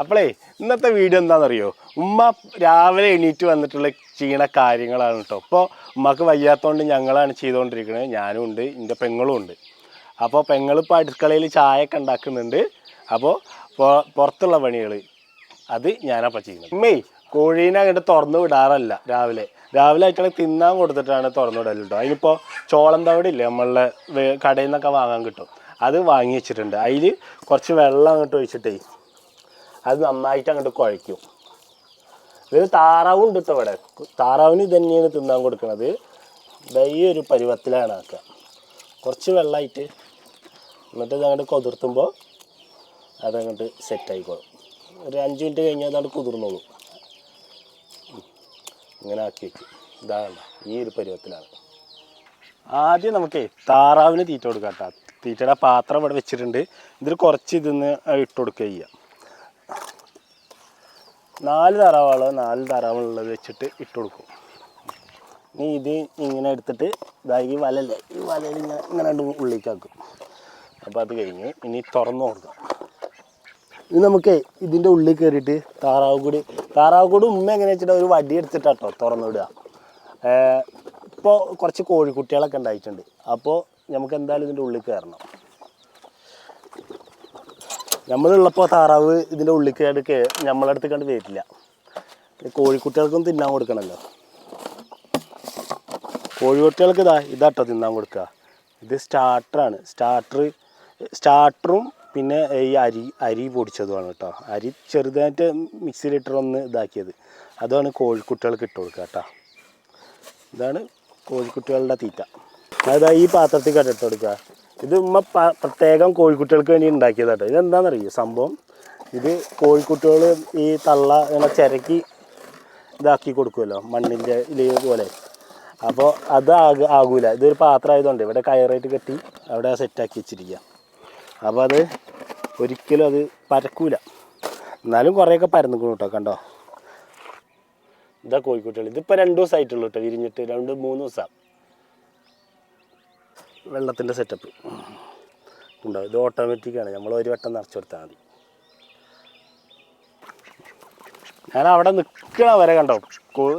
അപ്പോളേ ഇന്നത്തെ വീഡിയോ എന്താണെന്നറിയോ? ഉമ്മ രാവിലെ എണീറ്റ് വന്നിട്ടുള്ള ചെയ്യണ കാര്യങ്ങളാണ് കേട്ടോ അപ്പോൾ ഉമ്മക്ക് വയ്യാത്തതുകൊണ്ട് ഞങ്ങളാണ് ചെയ്തുകൊണ്ടിരിക്കുന്നത് ഞാനും ഉണ്ട് എന്റെ പെങ്ങളും ഉണ്ട്. അപ്പോൾ പെങ്ങൾ ഇപ്പോൾ അടുക്കളയിൽ ചായ ഒക്കെ ഉണ്ടാക്കുന്നുണ്ട് അപ്പോൾ പുറത്തുള്ള പണികൾ അത് ഞാനപ്പോൾ ചെയ്യുന്നത്. ഉമ്മേ കോഴീനെ അങ്ങോട്ട് തുറന്നു വിടാറല്ല രാവിലെ. രാവിലെ ആയിട്ടുള്ള തിന്നാൻ കൊടുത്തിട്ടാണ് തുറന്നു വിടൽ കേട്ടോ അതിനിപ്പോൾ ചോളം തവിട് ഇല്ലേ നമ്മളുടെ കടയിൽ നിന്നൊക്കെ വാങ്ങാൻ കിട്ടും. അത് വാങ്ങി വെച്ചിട്ടുണ്ട്. അതിൽ കുറച്ച് വെള്ളം അങ്ങോട്ട് ഒഴിച്ചിട്ടേ അത് നന്നായിട്ട് അങ്ങോട്ട് കുഴയ്ക്കും. ഇത് താറാവും ഉണ്ട് കേട്ടോ ഇവിടെ. താറാവിന് ഇത് തന്നെയാണ് തിന്നാൻ കൊടുക്കുന്നത് ഈ ഒരു പരുവത്തിലാണ് ആക്കുക. കുറച്ച് വെള്ളമായിട്ട് എന്നിട്ട് ഇത് അങ്ങോട്ട് കുതിർത്തുമ്പോൾ അതങ്ങോട്ട് സെറ്റ് ആയിക്കോളും ഒരു അഞ്ച് മിനിറ്റ് കഴിഞ്ഞാൽ അതങ്ങോട്ട് കുതിർന്നോളും. ഇങ്ങനെ ആക്കി വെക്കും. ഇതാണ് ഈ ഒരു പരുവത്തിലാണ്. ആദ്യം നമുക്കേ താറാവിന് തീറ്റ കൊടുക്കാം കേട്ടോ. തീറ്റയുടെ പാത്രം ഇവിടെ വെച്ചിട്ടുണ്ട്. ഇതിൽ കുറച്ച് ഇതിന്ന് ഇട്ട് കൊടുക്കുക ചെയ്യാം. നാല് താറാവാളോ നാല് താറാവുള്ളത് വെച്ചിട്ട് ഇട്ട് കൊടുക്കും. ഇനി ഇത് ഇങ്ങനെ എടുത്തിട്ട് ഇതായി വലല്ലേ ഈ വലയിൽ ഇങ്ങനെ ഇങ്ങനെ രണ്ട് ഉള്ളിലേക്കാക്കും അപ്പോൾ അത് കഴിഞ്ഞ് ഇനി തുറന്നു കൊടുക്കാം. ഇത് നമുക്ക് ഇതിന്റെ ഉള്ളിൽ കയറിയിട്ട് താറാവ് കൂടി താറാവ് കൂടി ഉമ്മ എങ്ങനെ വെച്ചിട്ട് ഒരു വടി എടുത്തിട്ടാട്ടോ തുറന്നു വിടുക. ഇപ്പോൾ കുറച്ച് കോഴിക്കുട്ടികളൊക്കെ ഉണ്ടായിട്ടുണ്ട്. അപ്പോൾ നമുക്ക് എന്തായാലും ഇതിന്റെ ഉള്ളിൽ കയറണം നമ്മളുള്ളപ്പോൾ താറാവ് ഇതിന്റെ ഉള്ളിൽ കയറി നമ്മളെ അടുത്ത് കണ്ട് വരില്ല. കോഴിക്കുട്ടികൾക്കും തിന്നാൻ കൊടുക്കണമല്ലോ കോഴിക്കുട്ടികൾക്ക് ഇതാ ഇതാട്ടോ തിന്നാൻ കൊടുക്കുക ഇത് സ്റ്റാർട്ടറാണ് സ്റ്റാർട്ടർ സ്റ്റാർട്ടറും പിന്നെ ഈ അരി അരി പൊടിച്ചതുമാണ് കേട്ടോ അരി ചെറുതായിട്ട് മിക്സിയിലിട്ട് ഒന്ന് ഇതാക്കിയത്. അതാണ് കോഴിക്കുട്ടികൾക്ക് ഇട്ട് കൊടുക്കുക കേട്ടോ ഇതാണ് കോഴിക്കുട്ടികളുടെ തീറ്റ. അതാ ഈ പാത്രത്തിൽ കണ്ടിട്ട് കൊടുക്കുക ഇത് ഉമ്മ പ്രത്യേകം കോഴിക്കുട്ടികൾക്ക് വേണ്ടി ഉണ്ടാക്കിയതാട്ടോ. ഇതെന്താണെന്നറിയോ സംഭവം ഇത് കോഴിക്കുട്ടികൾ ഈ തള്ള ഇങ്ങനെ ചിരക്കി ഇതാക്കി കൊടുക്കുമല്ലോ മണ്ണിന്റെ ഇല പോലെ. അപ്പോൾ അത് ആക ആകൂല. ഇതൊരു പാത്രം ആയതുകൊണ്ട് ഇവിടെ കയറായിട്ട് കെട്ടി അവിടെ സെറ്റാക്കി വെച്ചിരിക്കുക അപ്പോൾ അത് ഒരിക്കലും അത് പരക്കൂല. എന്നാലും കുറേയൊക്കെ പരന്നിക്കണം കേട്ടോ കണ്ടോ? ഇതാ കോഴിക്കുട്ടികൾ. ഇതിപ്പോൾ രണ്ട് ദിവസമായിട്ടുള്ളൂ കേട്ടോ വിരിഞ്ഞിട്ട്. രണ്ട് മൂന്ന് ദിവസം. വെള്ളത്തിന്റെ സെറ്റപ്പ് ഉണ്ടാവും ഇത് ഓട്ടോമാറ്റിക്കാണ് നമ്മൾ ഒരു വട്ടം നിറച്ച് കൊടുത്താൽ മതി. ഞാൻ അവിടെ നിൽക്കണ വരെ കണ്ടോ?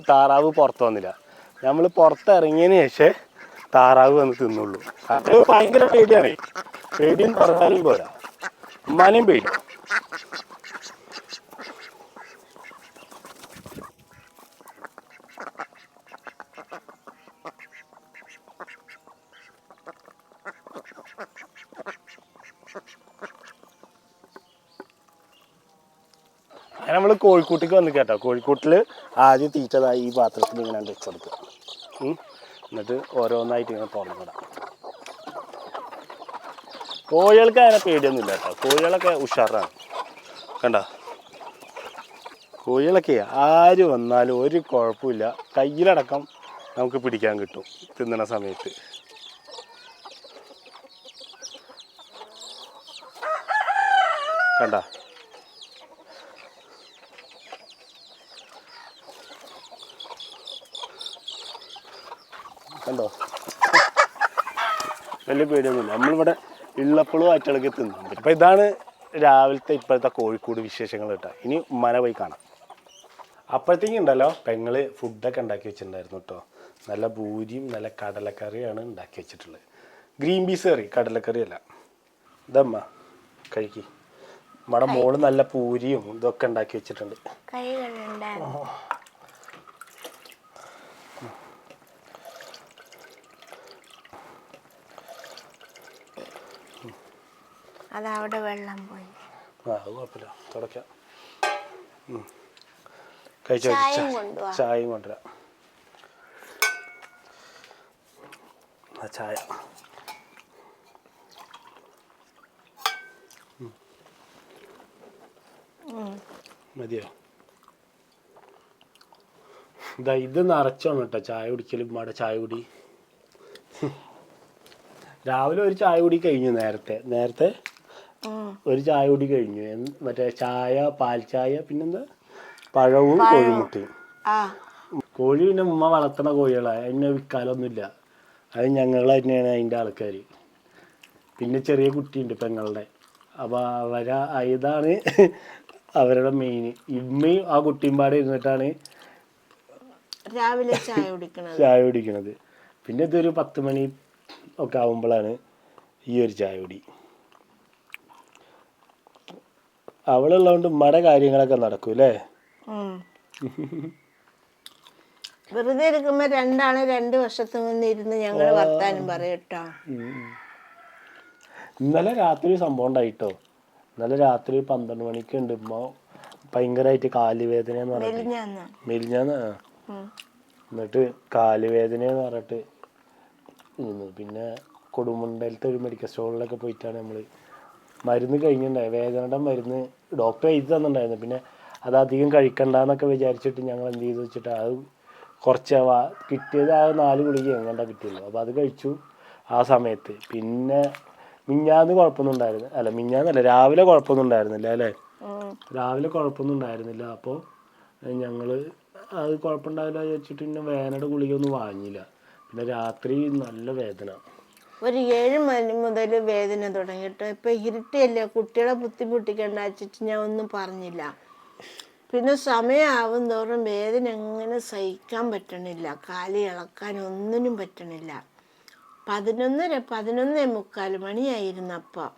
താറാവ് പുറത്ത് വന്നില്ല. നമ്മൾ പുറത്തിറങ്ങിയതിന് ശേഷം താറാവ് വന്ന് തിന്നുള്ളൂ. അത് ഭയങ്കര പേടിയാണ്. പേടിയും പറഞ്ഞാലും പോരാ. ഉമ്മാനെയും പേടി അങ്ങനെ നമ്മൾ കോഴിക്കൂട്ടിക്ക് വന്നു കേട്ടോ. കോഴിക്കൂട്ടിൽ ആദ്യം തീറ്റതായി ഈ പാത്രത്തിൽ ഇങ്ങനെ വെച്ച് കൊടുക്കുക എന്നിട്ട് ഓരോന്നായിട്ട് ഇങ്ങനെ തുറന്നിടാം. കോഴികൾക്ക് അങ്ങനെ പേടിയൊന്നുമില്ല കേട്ടോ. കോഴികളൊക്കെ ഉഷാറാണ്. കണ്ട? കോഴികളൊക്കെ ആര് വന്നാലും ഒരു കുഴപ്പമില്ല. കയ്യിലടക്കം നമുക്ക് പിടിക്കാൻ കിട്ടും തിന്നണ സമയത്ത്. കണ്ട? കണ്ടോ? വലിയ പേടിയൊന്നുമില്ല. നമ്മളിവിടെ ഉള്ളപ്പോഴും ആറ്റുകളൊക്കെ തിന്നാൻ പറ്റും അപ്പോൾ ഇതാണ് രാവിലത്തെ ഇപ്പോഴത്തെ കോഴിക്കോട് വിശേഷങ്ങൾ കേട്ടോ. ഇനി മല പോയി കാണാം. അപ്പോഴത്തേക്കും ഉണ്ടല്ലോ പെങ്ങൾ ഫുഡൊക്കെ ഉണ്ടാക്കി വെച്ചിട്ടുണ്ടായിരുന്നു കേട്ടോ. നല്ല പൂരിയും നല്ല കടലക്കറിയാണ് ഉണ്ടാക്കി വെച്ചിട്ടുള്ളത്. ഗ്രീൻ പീസ് കറി കടലക്കറി അല്ല. ഇതമ്മ കഴിക്കി. നമ്മുടെ മോൾ നല്ല പൂരിയും ഇതൊക്കെ ഉണ്ടാക്കി വെച്ചിട്ടുണ്ട്. അതവിടെ വെള്ളം പോയി. ആ അത് കുഴപ്പമില്ല. തുടക്കാം. കഴിച്ചോ? ചായയും കൊണ്ടുവരാം. ആ ചായ. മതിയോ? ഇതാ ഇത് നിറച്ചാണ് കേട്ടോ ചായ കുടിക്കലും ഇവിടെ ചായ കുടി. രാവിലെ ഒരു ചായ കുടി കഴിഞ്ഞു നേരത്തെ. നേരത്തെ. ഒരു ചായ കൂടി കഴിഞ്ഞു. മറ്റേ ചായ പാൽ ചായ പിന്നെന്താ? പഴവും കോഴിമുട്ടയും. കോഴി പിന്നെ ഉമ്മ വളർത്തണ കോഴികളാണ് അതിനെ വിൽക്കാലൊന്നുമില്ല അത് ഞങ്ങൾ തന്നെയാണ് അതിന്റെ ആൾക്കാർ പിന്നെ ചെറിയ കുട്ടിയുണ്ട് പെങ്ങളുടെ. അപ്പോൾ അവരെ ഇതാണ് അവരുടെ മെയിൻ ഇമ്മയും ആ കുട്ടിയും പാടെ ഇരുന്നിട്ടാണ് രാവിലെ ചായ കുടിക്കണത്. ചായ കുടിക്കണത്. പിന്നെ ഇതൊരു പത്ത് മണി ഒക്കെ ആവുമ്പോഴാണ് ഈ ഒരു ചായ കുടി. അവളുള്ളതുകൊണ്ട് ഉമ്മയുടെ കാര്യങ്ങളൊക്കെ നടക്കും അല്ലേ. വെറുതെ ഇരിക്കുമ്പോ രണ്ടാണ് രണ്ട് വർഷത്തു നിന്ന് ഞങ്ങൾ വർത്താനം പറയട്ടോ ഇന്നലെ രാത്രി സംഭവം ഉണ്ടായിട്ടോ? ഇന്നലെ രാത്രി ഒരു പന്ത്രണ്ട് മണിക്ക് ഉണ്ട് ഉമ്മ ഭയങ്കരമായിട്ട് കാലുവേദന എന്ന് പറഞ്ഞിട്ട്. മെലിഞ്ഞാന്ന്. മെലിഞ്ഞാന്ന്? എന്നിട്ട് കാലുവേദന എന്ന് പറഞ്ഞിട്ട് പിന്നെ കൊടുമുണ്ടലത്തെ ഒരു മെഡിക്കൽ സ്റ്റോറിലൊക്കെ പോയിട്ടാണ് നമ്മൾ മരുന്ന് കഴിഞ്ഞിട്ടുണ്ടായി. വേദനയുടെ മരുന്ന് ഡോക്ടർ എഴുതി തന്നിട്ടുണ്ടായിരുന്നു. പിന്നെ അത് അധികം കഴിക്കണ്ടെന്നൊക്കെ വിചാരിച്ചിട്ട് ഞങ്ങൾ എന്ത് ചെയ്തു വെച്ചിട്ട് അത് കുറച്ച് കിട്ടിയത് ആ നാല് ഗുളിക എങ്ങാണ്ടാ കിട്ടിയുള്ളൂ. അപ്പോൾ അത് കഴിച്ചു ആ സമയത്ത്. പിന്നെ മിഞ്ഞാന്ന് കുഴപ്പമൊന്നും ഉണ്ടായിരുന്നു അല്ല മിഞ്ഞാന്നല്ല രാവിലെ കുഴപ്പമൊന്നും ഉണ്ടായിരുന്നില്ല അല്ലേ? രാവിലെ കുഴപ്പമൊന്നും ഉണ്ടായിരുന്നില്ല. അപ്പോൾ ഞങ്ങൾ അത് കുഴപ്പമുണ്ടാവില്ല വിചാരിച്ചിട്ട് പിന്നെ വേനയുടെ ഗുളിക ഒന്നും വാങ്ങിയില്ല. പിന്നെ രാത്രി നല്ല വേദന. ഒരു ഏഴ് മണി മുതൽ വേദന തുടങ്ങിയിട്ട് ഇപ്പം ഇരുട്ടിയല്ലേ കുട്ടികളെ ബുദ്ധിമുട്ടിക്കേണ്ട വെച്ചിട്ട് ഞാൻ ഒന്നും പറഞ്ഞില്ല. പിന്നെ സമയമാവും തോറും വേദന എങ്ങനെ സഹിക്കാൻ പറ്റണില്ല. കാലി ഇളക്കാൻ ഒന്നിനും പറ്റണില്ല. പതിനൊന്നര പതിനൊന്നേ മുക്കാൽ മണിയായിരുന്നു അപ്പം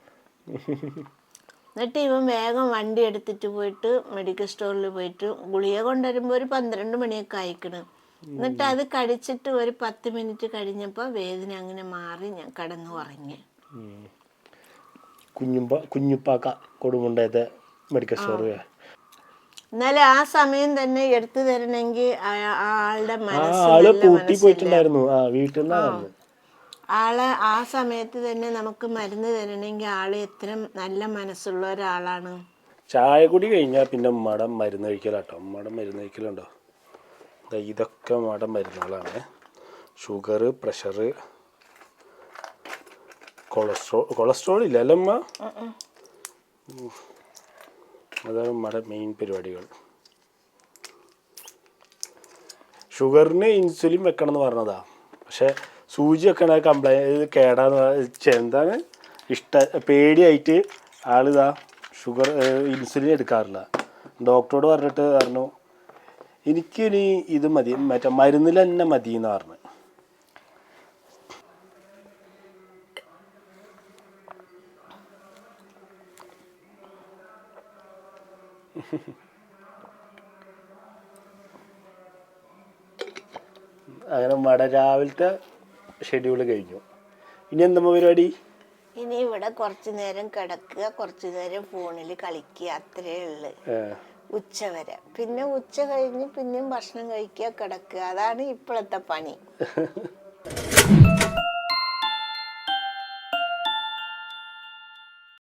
എന്നിട്ട് ഇവൻ വേഗം വണ്ടി എടുത്തിട്ട് പോയിട്ട് മെഡിക്കൽ സ്റ്റോറിൽ പോയിട്ട് ഗുളിക കൊണ്ടുവരുമ്പോൾ ഒരു പന്ത്രണ്ട് മണിയൊക്കെ അയക്കണം എന്നിട്ട് അത് കടിച്ചിട്ട് ഒരു പത്ത് മിനിറ്റ് കഴിഞ്ഞപ്പോൾ വേദന അങ്ങനെ മാറി ഞാൻ കടന്നു ഉറങ്ങി. കുഞ്ഞുമ്പ കുഞ്ഞുപ്പാക്ക കൊടുമുണ്ടത്തെ മെഡിക്കൽ സ്റ്റോർ എന്നാലും ആ സമയം തന്നെ എടുത്തു തരണെങ്കിൽ ആളുടെ ആ മനസ്സ് ആൾ നല്ല പൂട്ടി മനസ്സില്ല. പോയിട്ടുണ്ടായിരുന്നു. ആ വീട്ടിൽ ആളെ ആ സമയത്ത് തന്നെ നമുക്ക് മരുന്ന് തരണമെങ്കിൽ ആൾ എത്ര നല്ല മനസ്സുള്ള ഒരാളാണ്. ചായ കുടി കഴിഞ്ഞാൽ പിന്നെ ഉമ്മടം മരുന്ന് കഴിക്കലാട്ടോ. ഉമ്മടം മരുന്ന് കഴിക്കലുണ്ടോ? ഇതൊക്കെ മാഡം മരുന്നുകളാണ്. ഷുഗർ പ്രഷർ കൊളസ്ട്രോൾ കൊളസ്ട്രോൾ ഇല്ല അല്ലേ ഉമ്മ? ഉം. അതാണ് മാഡം മെയിൻ പരിപാടികൾ. ഷുഗറിന് ഇൻസുലിൻ വെക്കണം എന്ന് പറഞ്ഞതാ. പക്ഷെ സൂചി വെക്കണ കംപ്ലൈന്റ് കേടാന്ന് എന്താണ്? ഇഷ്ട പേടിയായിട്ട് ആളിതാ ഷുഗർ ഇൻസുലിൻ എടുക്കാറില്ല. ഡോക്ടറോട് പറഞ്ഞിട്ട് പറഞ്ഞു എനിക്കിനി ഇത് മതി. മറ്റേ മരുന്നിൽ തന്നെ മതി എന്ന് പറഞ്ഞു. അങ്ങനെ മട രാവിലത്തെ ഷെഡ്യൂൾ കഴിഞ്ഞു. ഇനി എന്താ പരിപാടി? ഇനി ഇവിടെ കുറച്ചു നേരം കിടക്കുക കുറച്ചു നേരം ഫോണിൽ കളിക്കുക അത്രേ ഉള്ളു. ഏ, ഉച്ച വരെ പിന്നെ ഉച്ച കഴിഞ്ഞ് പിന്നെയും ഭക്ഷണം കഴിക്കുക കിടക്കുക. അതാണ് ഇപ്പോഴത്തെ പണി.